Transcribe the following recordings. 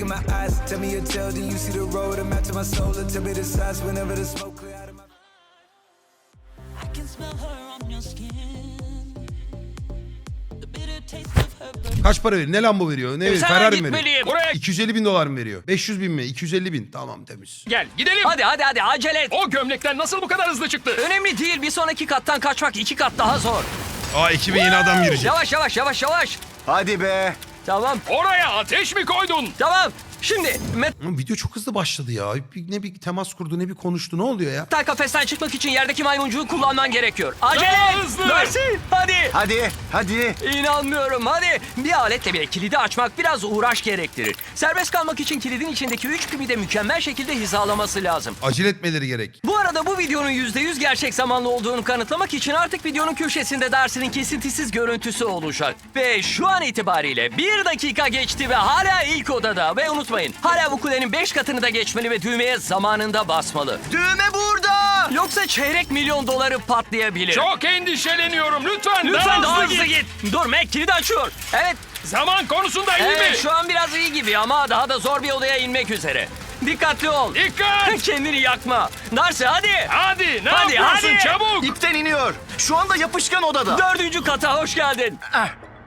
look in my eyes, tell me your tale, then you see the road. I'm out to my soul, and tell me the size whenever the smoke clear out of my. I can smell her on your skin. The bitter taste of her breath. Kaç para veriyor? Ne Lambo veriyor? Ne veriyor? Sana Ferrari mi veriyor? gitmeliyim. Buraya 250 bin dolar mı veriyor? 500 bin mi? 250 bin. Tamam temiz. gel gidelim. Hadi hadi hadi acele et. O gömlekten nasıl bu kadar hızlı çıktı? Önemli değil bir sonraki kattan kaçmak iki kat daha zor. Aa ekibe yeni adam girecek. Yavaş yavaş yavaş yavaş. Hadi be. Tamam Oraya ateş mi koydun? tamam. Şimdi Ama video çok hızlı başladı ya. Bir- Ne bir temas kurdu ne bir konuştu. Ne oluyor ya? metal kafesten çıkmak için yerdeki maymuncuğu kullanman gerekiyor. Acele Daha et. hızlı. Mersin hadi. Hadi. Hadi. İnanmıyorum hadi. Bir aletle bile kilidi açmak biraz uğraş gerektirir. Serbest kalmak için kilidin içindeki üç pimi de mükemmel şekilde hizalaması lazım. Acele etmeleri gerek. Bu arada bu videonun %100 gerçek zamanlı olduğunu kanıtlamak için artık videonun köşesinde Darcy'nin kesintisiz görüntüsü olacak. Ve şu an itibariyle bir dakika geçti ve hala ilk odada. Ve unutmayın hala bu kulenin 5 katını da geçmeli ve düğmeye zamanında basmalı. Düğme burada. Yoksa çeyrek milyon doları patlayabilir. Çok endişeleniyorum. Lütfen, Lütfen daha hızlı hızlı git. git. Dur Mac kilidi açıyor. Evet Zaman konusunda iyi Evet mi? şu an biraz iyi gibi ama daha da zor bir odaya inmek üzere. Dikkatli ol. Dikkat. Kendini yakma. Darcy hadi. Hadi ne Hadi, yapıyorsun hadi. çabuk. İpten iniyor. Şu anda yapışkan odada. Dördüncü kata hoş geldin.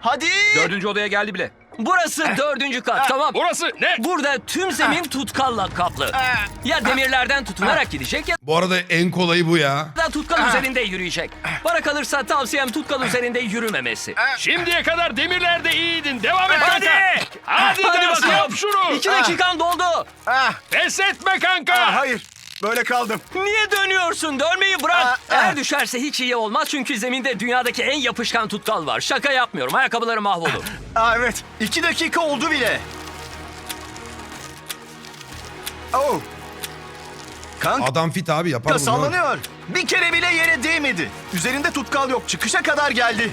Hadi. Dördüncü odaya geldi bile. Burası dördüncü kat tamam. Burası ne? Burada tüm zemin tutkalla kaplı. Ya demirlerden tutunarak gidecek ya Bu arada en kolayı bu ya. da tutkal üzerinde yürüyecek. Bana kalırsa tavsiyem tutkal üzerinde yürümemesi. Şimdiye kadar demirlerde iyiydin. Devam et Hadi. kanka. Hadi, Hadi bakalım. yap şunu. İki dakikan doldu. Ah, Pes etme kanka. ah, hayır. Böyle kaldım. Niye dönüyorsun? Dönmeyi bırak. Aa, Eğer aa. düşerse hiç iyi olmaz çünkü zeminde dünyadaki en yapışkan tutkal var. Şaka yapmıyorum. Ayakkabıları mahvolur. Aa, evet. İki dakika oldu bile. Oh. Kanka Adam fit abi yapar bunu. sallanıyor. Bir kere bile yere değmedi. Üzerinde tutkal yok. Çıkışa kadar geldi.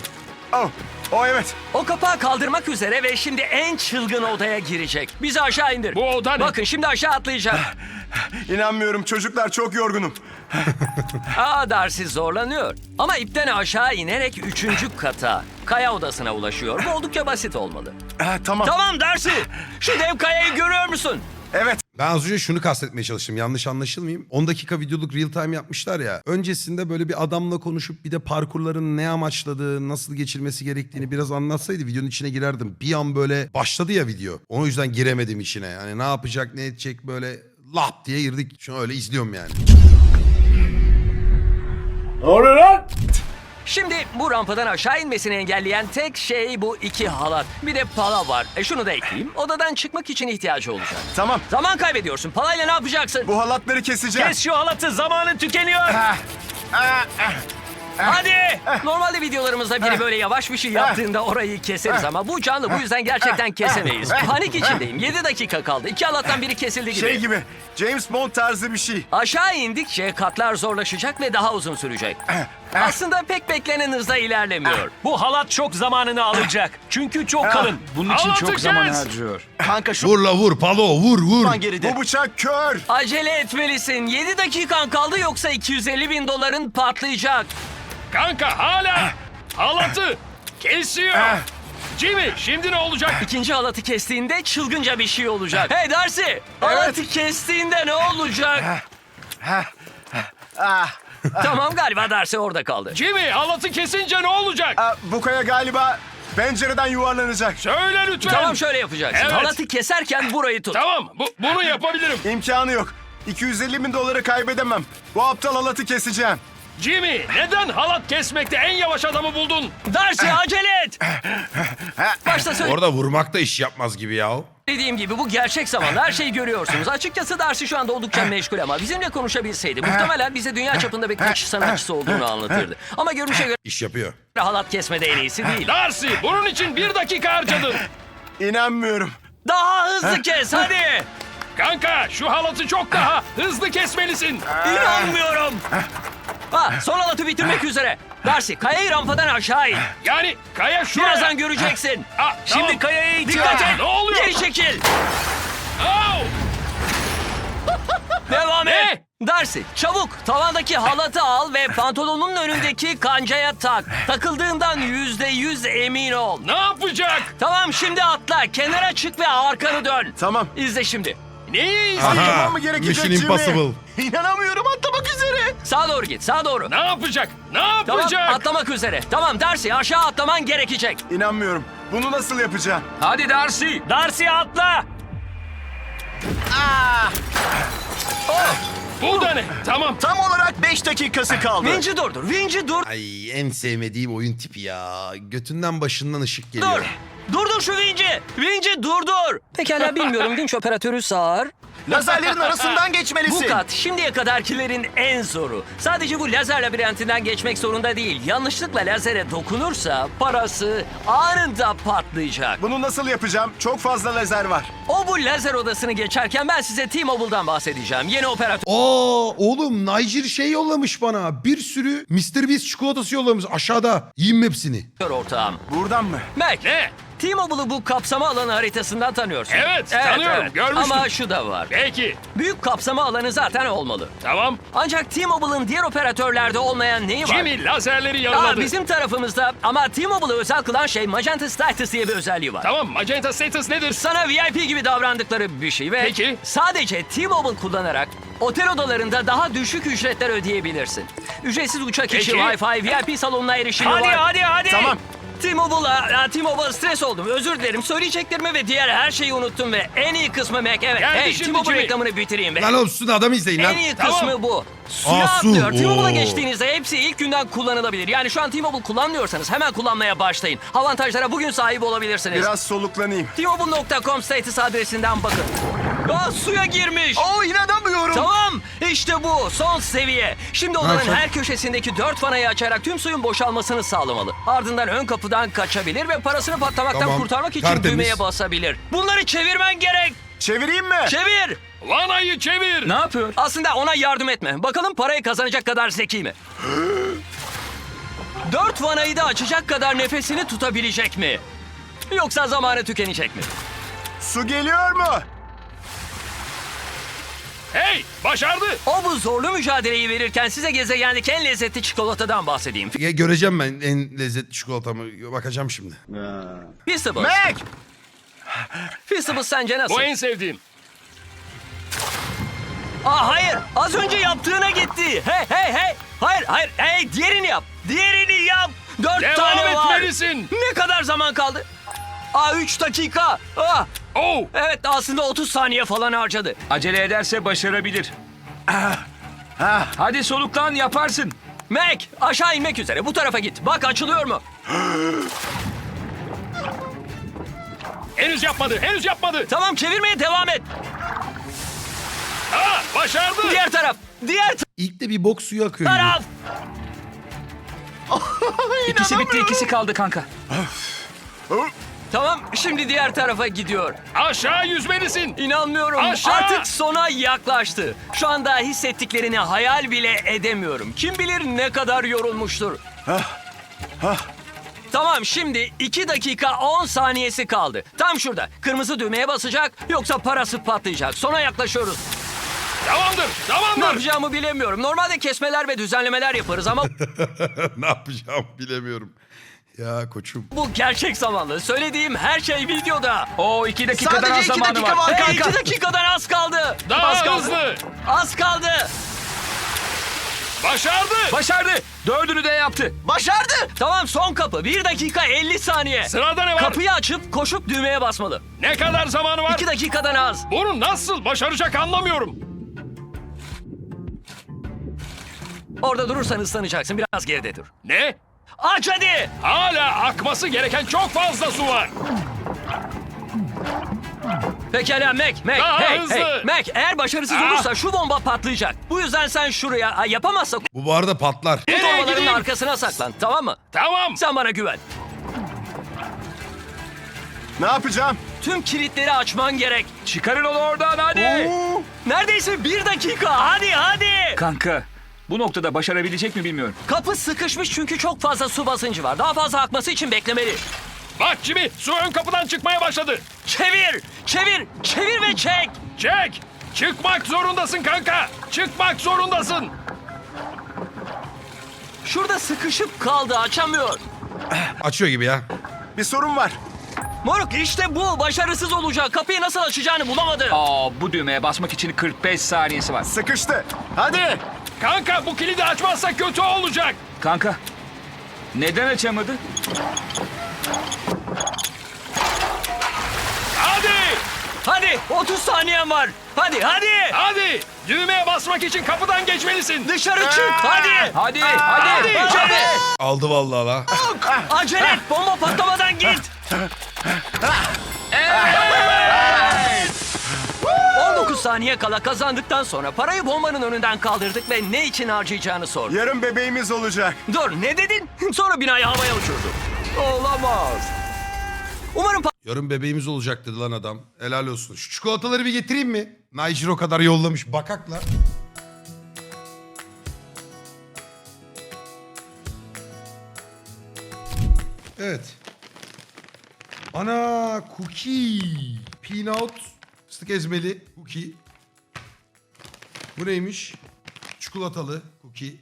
Oh. Oh evet. O kapağı kaldırmak üzere ve şimdi en çılgın odaya girecek. Bizi aşağı indir. Bu oda ne? Bakın şimdi aşağı atlayacak. İnanmıyorum çocuklar çok yorgunum. Aa Darcy zorlanıyor. Ama ipten aşağı inerek üçüncü kata, kaya odasına ulaşıyor. Bu oldukça basit olmalı. Ah, tamam. Tamam Darcy, şu dev kayayı görüyor musun? Evet. Ben az önce şunu kastetmeye çalıştım. Yanlış anlaşılmayayım. 10 dakika videoluk real time yapmışlar ya. Öncesinde böyle bir adamla konuşup bir de parkurların ne amaçladığı, nasıl geçilmesi gerektiğini biraz anlatsaydı videonun içine girerdim. Bir an böyle başladı ya video. O yüzden giremedim içine. Yani ne yapacak, ne edecek böyle lap diye girdik. Şu an öyle izliyorum yani. Şimdi bu rampadan aşağı inmesini engelleyen tek şey bu iki halat. Bir de pala var. E şunu da ekleyeyim. Odadan çıkmak için ihtiyacı olacak. Tamam. Zaman kaybediyorsun. Palayla ne yapacaksın? Bu halatları keseceğim. Kes şu halatı. Zamanın tükeniyor. Ah, ah, ah. Hadi. Normalde videolarımızda biri böyle yavaş bir şey yaptığında orayı keseriz ama bu canlı bu yüzden gerçekten kesemeyiz. Panik içindeyim. 7 dakika kaldı. İki halattan biri kesildi gibi. Şey gibi. James Bond tarzı bir şey. Aşağı indikçe katlar zorlaşacak ve daha uzun sürecek. Aslında pek beklenen hızda ilerlemiyor. Bu halat çok zamanını alacak. Çünkü çok kalın. Bunun için çok zaman harcıyor. Kanka şu Vur la vur palo vur vur. an geride. Bu bıçak kör. Acele etmelisin. 7 dakikan kaldı yoksa 250 bin doların patlayacak. Kanka hala halatı kesiyor. Jimmy şimdi ne olacak? İkinci halatı kestiğinde çılgınca bir şey olacak. Hey Darcy! Halatı kestiğinde ne olacak? Ah, tamam galiba Darcy orada kaldı. Jimmy halatı kesince ne olacak? ah, bu kaya galiba pencereden yuvarlanacak. Söyle lütfen. Tamam şöyle yapacaksın. Evet. Halatı keserken burayı tut. Tamam bu, bunu yapabilirim. İmkanı yok. 250 bin doları kaybedemem. Bu aptal halatı keseceğim. Jimmy neden halat kesmekte en yavaş adamı buldun? Darcy acele et! Başta Orada vurmak da iş yapmaz gibi ya. söylediğim gibi bu gerçek zamanda her şeyi görüyorsunuz. Açıkçası Darcy şu anda oldukça meşgul ama bizimle konuşabilseydi muhtemelen bize dünya çapında bir kaçış sanatçısı olduğunu anlatırdı. Ama görünüşe göre İş yapıyor. halat kesmede en iyisi değil. Darcy bunun için bir dakika harcadın. İnanmıyorum. Daha hızlı kes hadi! Kanka şu halatı çok daha hızlı kesmelisin. İnanmıyorum! Ha, son halatı bitirmek üzere. Darcy kayayı rampadan aşağı in. Yani kaya şuraya. Birazdan göreceksin. Aa, Şimdi tamam. kayaya itiyor. Dikkat et. Ne oluyor? Geri çekil. Au! Devam et. Ne? Darcy çabuk tavandaki halatı al ve pantolonun önündeki kancaya tak. Takıldığından yüzde yüz emin ol. Ne yapacak? Tamam şimdi atla kenara çık ve arkanı dön. Tamam. İzle şimdi. Neyi Atlamam mı gerekecek Mission Jimmy? Impossible. İnanamıyorum atlamak üzere. Sağa doğru git sağa doğru. Ne yapacak? Ne Tamam yapacak? atlamak üzere. Tamam Darcy aşağı atlaman gerekecek. İnanmıyorum. Bunu nasıl yapacağım? Hadi Darcy. Darcy atla. Bu da ne? Tamam. Tam olarak 5 dakikası kaldı. Vinci durdur. Vinci dur. Ay en sevmediğim oyun tipi ya. Götünden başından ışık geliyor. Dur. Durdur şu Vinci. Vinci durdur. Pekala bilmiyorum vinç operatörü sağır. Lazerlerin arasından Bu geçmelisin. kat şimdiye kadarkilerin en zoru. Sadece bu lazer labirentinden geçmek zorunda değil. Yanlışlıkla lazere dokunursa parası anında patlayacak. Bunu nasıl yapacağım? Çok fazla lazer var. O bu lazer odasını geçerken ben size T-Mobile'dan bahsedeceğim. Yeni operatör Aa oğlum Niger şey yollamış bana. Bir sürü Mr. Beast çikolatası yollamış aşağıda. Yiyeyim hepsini. ortağım. Buradan mı? Mac. Ne? T-Mobile'ı bu kapsama alanı haritasından tanıyorsun. Evet, tanıyorum, görmüştüm. Ama şu da var. Peki. Büyük kapsama alanı zaten olmalı. Tamam. Ancak T-Mobile'ın diğer operatörlerde olmayan neyi var? Jimmy lazerleri Aa, yaraladı. bizim tarafımızda ama T-Mobile'ı özel kılan şey Magenta Status diye bir özelliği var. Tamam magenta status nedir? Sana VIP gibi davrandıkları bir şey ve Peki. sadece T-Mobile kullanarak otel odalarında daha düşük ücretler ödeyebilirsin. Ücretsiz uçak içi Peki. Wi-Fi, VIP salonuna erişimi Hadi var. hadi hadi. Tamam. T-Mobile'a, T-Mobile stres oldum. Özür dilerim. Söyleyeceklerimi ve diğer her şeyi unuttum ve en iyi kısmı Mac. Evet, Geldi hey şimdi T-Mobile Jimmy. reklamını bitireyim be. Lan oğlum suda adam izleyin lan. En iyi Tamam. kısmı bu. Suya Aa, su. atlıyor. T-Mobile'a geçtiğinizde hepsi ilk günden kullanılabilir. Yani şu an T-Mobile kullanmıyorsanız hemen kullanmaya başlayın. Avantajlara bugün sahip olabilirsiniz. Biraz soluklanayım. T-Mobile.com status adresinden bakın. Aa, suya girmiş. Oo inanamıyorum. Tamam işte bu son seviye. Şimdi odanın çok- her köşesindeki dört fanayı açarak tüm suyun boşalmasını sağlamalı. Ardından ön kapıdan kaçabilir ve parasını patlamaktan Tamam, kurtarmak için tertemiz. düğmeye basabilir. Bunları çevirmen gerek. Çevireyim mi? Çevir. Vanayı çevir. Ne yapıyor? Aslında ona yardım etme. Bakalım parayı kazanacak kadar zeki mi? Dört vanayı da açacak kadar nefesini tutabilecek mi? Yoksa zamanı tükenecek mi? Su geliyor mu? Hey başardı. O bu zorlu mücadeleyi verirken size gezegendeki en lezzetli çikolatadan bahsedeyim. Ya, göreceğim ben en lezzetli çikolatamı. Bakacağım şimdi. Feastables. Mac! Feastables sence nasıl? Bu en sevdiğim. Aa hayır. Az önce yaptığına gitti. Hey hey hey. Hayır hayır. Hey diğerini yap. Diğerini yap. Dört Devam tane var. etmelisin. Ne kadar zaman kaldı? Aa üç dakika. Aa, Oh. evet aslında 30 saniye falan harcadı. Acele ederse başarabilir. Hadi soluklan yaparsın. Mac aşağı inmek üzere. Bu tarafa git. Bak açılıyor mu? Henüz yapmadı. Henüz yapmadı. Tamam çevirmeye devam et. Aa, başardı. Diğer taraf. Diğer İlk de bir bok suyu akıyor taraf. İkisi bitti ikisi kaldı kanka. Tamam şimdi diğer tarafa gidiyor. Aşağı yüzmelisin. İnanmıyorum. Aşağı! Artık sona yaklaştı. Şu anda hissettiklerini hayal bile edemiyorum. Kim bilir ne kadar yorulmuştur. Tamam şimdi 2 dakika 10 saniyesi kaldı. Tam şurada. Kırmızı düğmeye basacak yoksa parası patlayacak. Sona yaklaşıyoruz. Tamamdır. Ne Tamamdır. yapacağımı bilemiyorum. Normalde kesmeler ve düzenlemeler yaparız ama ne yapacağım bilemiyorum. Ya koçum. bu gerçek zamanlı. Söylediğim her şey videoda. O iki dakikadan Sadece az iki zamanı dakika var. var. Hey, kanka. 2 dakikadan az kaldı. Daha az kaldı. hızlı. Az kaldı. Başardı. Başardı. Dördünü de yaptı. Başardı. Tamam son kapı. 1 dakika 50 saniye. Sırada ne var? Kapıyı açıp koşup düğmeye basmalı. Ne kadar zamanı var? 2 dakikadan az. Bunu nasıl başaracak anlamıyorum. Orada durursan ıslanacaksın. Biraz geride dur. Ne? Aç hadi. Hala akması gereken çok fazla su var. Pekala Mac, Mac, Daha hey, hızlı. hey. Mac eğer başarısız Ah. olursa şu bomba patlayacak. Bu yüzden sen şuraya Ay, yapamazsa Bu bu arada patlar. bu Nereye torbaların gideyim? arkasına saklan tamam mı? Tamam. Sen bana güven. Ne yapacağım? Tüm kilitleri açman gerek. Çıkarın onu oradan hadi. Oo. Neredeyse bir dakika. Hadi hadi. Kanka bu noktada başarabilecek mi bilmiyorum. Kapı sıkışmış çünkü çok fazla su basıncı var. Daha fazla akması için beklemeli. Bak Jimmy su ön kapıdan çıkmaya başladı. Çevir, çevir, çevir ve çek. Çek. Çıkmak zorundasın kanka. Çıkmak zorundasın. Şurada sıkışıp kaldı açamıyor. Açıyor gibi ya. Bir sorun var. Moruk işte bu başarısız olacak. Kapıyı nasıl açacağını bulamadı. Aa, bu düğmeye basmak için 45 saniyesi var. Sıkıştı. Hadi. Kanka bu kilidi açmazsa kötü olacak. Kanka, neden açamadı? Hadi. Hadi 30 saniyen var. Hadi hadi. Hadi. Düğmeye basmak için kapıdan geçmelisin. Dışarı çık hadi. Hadi, hadi. Hadi. Aldı vallahi la. Acele et bomba patlamadan git. 19 saniye kala kazandıktan sonra parayı bombanın önünden kaldırdık ve ne için harcayacağını sorduk. Yarın bebeğimiz olacak. Dur ne dedin? Sonra binayı havaya uçurdu. Olamaz. Umarım Yarın bebeğimiz olacak dedi lan adam. Helal olsun. Şu çikolataları bir getireyim mi? Niger o kadar yollamış. Bakaklar. Evet. Ana cookie. Peanut. Fıstık ezmeli cookie. Bu neymiş? Çikolatalı cookie.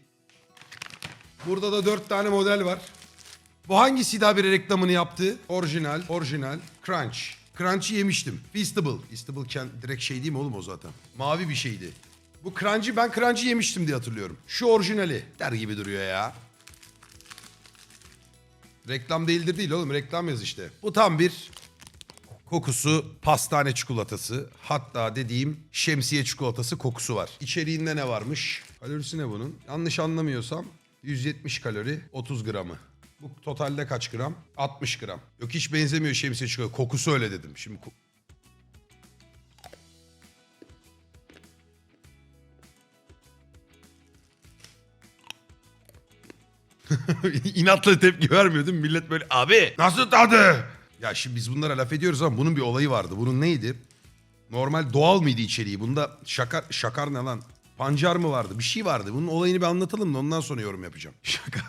Burada da dört tane model var. Bu hangisi daha bir reklamını yaptı? Orijinal, orijinal, Crunch. Crunch'ı yemiştim. Feastable. Feastable direkt şey değil mi oğlum o zaten? Mavi bir şeydi. Bu Crunch'ı ben Crunch'ı yemiştim diye hatırlıyorum. Şu orijinali. Der gibi duruyor ya. Reklam değildir değil oğlum. Reklam yaz işte. Bu tam bir kokusu pastane çikolatası. Hatta dediğim şemsiye çikolatası kokusu var. İçeriğinde ne varmış? Kalorisi ne bunun? Yanlış anlamıyorsam 170 kalori 30 gramı. Bu totalde kaç gram? 60 gram. Yok hiç benzemiyor şemsiye çikolata. Kokusu öyle dedim. Şimdi ko- İnatla tepki vermiyordum. Millet böyle abi nasıl tadı? Ya şimdi biz bunlara laf ediyoruz ama bunun bir olayı vardı. Bunun neydi? Normal doğal mıydı içeriği? Bunda şakar, şakar ne lan? Pancar mı vardı? Bir şey vardı. Bunun olayını bir anlatalım da ondan sonra yorum yapacağım. Şakar.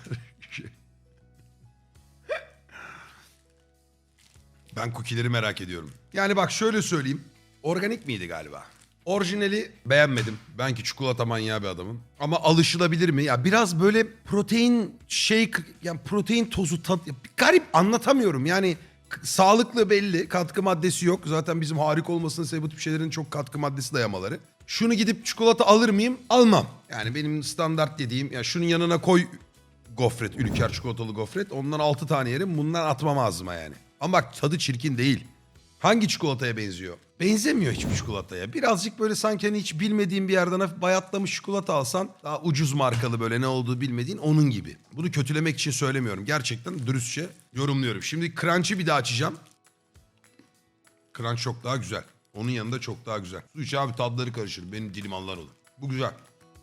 ben cookie'leri merak ediyorum. Yani bak şöyle söyleyeyim. Organik miydi galiba? Orijinali beğenmedim. Ben ki çikolata manyağı bir adamım. Ama alışılabilir mi? Ya biraz böyle protein şey yani protein tozu tat garip anlatamıyorum. Yani sağlıklı belli. Katkı maddesi yok. Zaten bizim harika olmasının sebebi bu tip şeylerin çok katkı maddesi dayamaları. Şunu gidip çikolata alır mıyım? Almam. Yani benim standart dediğim ya şunun yanına koy gofret, ülker çikolatalı gofret. Ondan 6 tane yerim. Bundan atmam ağzıma yani. Ama bak tadı çirkin değil. Hangi çikolataya benziyor? Benzemiyor hiçbir çikolataya. Birazcık böyle sanki hani hiç bilmediğin bir yerden hafif bayatlamış çikolata alsan daha ucuz markalı böyle ne olduğu bilmediğin onun gibi. Bunu kötülemek için söylemiyorum. Gerçekten dürüstçe yorumluyorum. Şimdi Crunch'ı bir daha açacağım. Crunch çok daha güzel. Onun yanında çok daha güzel. Su iç abi tadları karışır. Benim dilim anlar olur. Bu güzel.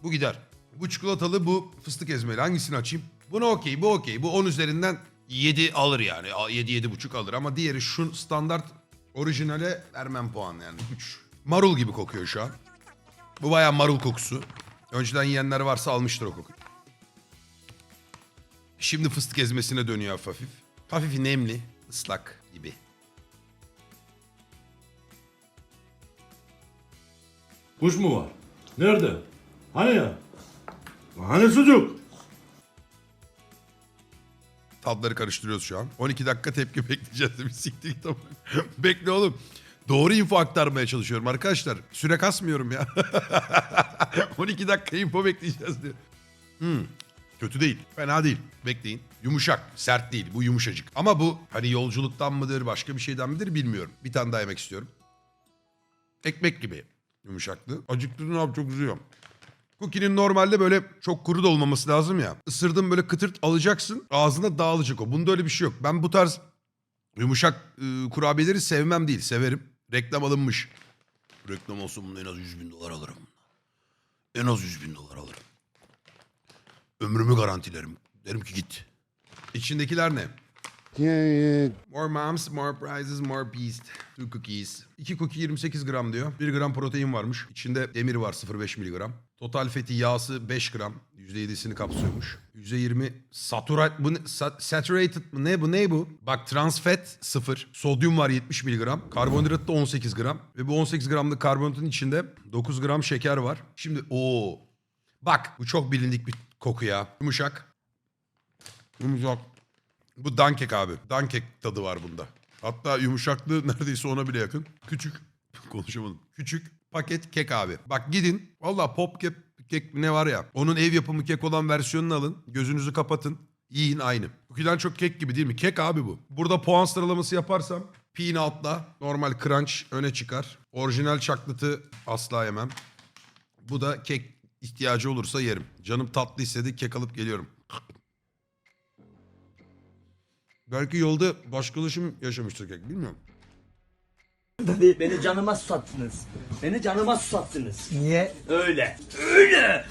Bu gider. Bu çikolatalı bu fıstık ezmeli. Hangisini açayım? Bunu okey bu okey. Bu 10 üzerinden 7 alır yani. 7 buçuk alır ama diğeri şu standart orijinale vermem puan yani 3. Marul gibi kokuyor şu an. Bu bayağı marul kokusu. Önceden yiyenler varsa almıştır o kokuyu. Şimdi fıstık ezmesine dönüyor hafif. Hafif nemli, ıslak gibi. Kuş mu var? Nerede? Hani ya? Hani sucuk? Tatları karıştırıyoruz şu an. 12 dakika tepki bekleyeceğiz. Bir siktir git. Bekle oğlum. Doğru info aktarmaya çalışıyorum arkadaşlar. Süre kasmıyorum ya. 12 dakika info bekleyeceğiz diyor. Hmm, Kötü değil. Fena değil. Bekleyin. Yumuşak. Sert değil. Bu yumuşacık. Ama bu hani yolculuktan mıdır başka bir şeyden midir bilmiyorum. Bir tane daha yemek istiyorum. Ekmek gibi yumuşaklığı. Acıktırdın abi çok üzüyorum. Cookie'nin normalde böyle çok kuru da olmaması lazım ya. Isırdın böyle kıtırt alacaksın. Ağzına dağılacak o. Bunda öyle bir şey yok. Ben bu tarz yumuşak e, kurabiyeleri sevmem değil. Severim. Reklam alınmış. Reklam olsun bunda en az 100 bin dolar alırım. En az 100 bin dolar alırım. Ömrümü garantilerim. Derim ki git. İçindekiler ne? More moms, more prizes, more beast. Two cookies. 2 cookie 28 gram diyor. 1 gram protein varmış. İçinde demir var 0,5 miligram. Total feti yağsı 5 gram. %7'sini kapsıyormuş. %20 saturate, bu ne, sa- saturated mı ne bu ne bu? Bak trans fat 0. Sodyum var 70 miligram. Karbonhidrat da 18 gram. Ve bu 18 gramlık karbonhidratın içinde 9 gram şeker var. Şimdi o Bak bu çok bilindik bir koku ya. Yumuşak. Yumuşak. Bu dankek abi. Dankek tadı var bunda. Hatta yumuşaklığı neredeyse ona bile yakın. Küçük. Konuşamadım. Küçük paket kek abi. Bak gidin. Valla pop kek, kek ne var ya. Onun ev yapımı kek olan versiyonunu alın. Gözünüzü kapatın. Yiyin aynı. Cookie'den çok kek gibi değil mi? Kek abi bu. Burada puan sıralaması yaparsam Peanut'la normal crunch öne çıkar. Orijinal çaklıtı asla yemem. Bu da kek ihtiyacı olursa yerim. Canım tatlı istedi kek alıp geliyorum. Belki yolda başkalaşım yaşamıştır kek bilmiyorum. Beni canıma susattınız. Beni canıma susattınız. Niye? Öyle. Öyle.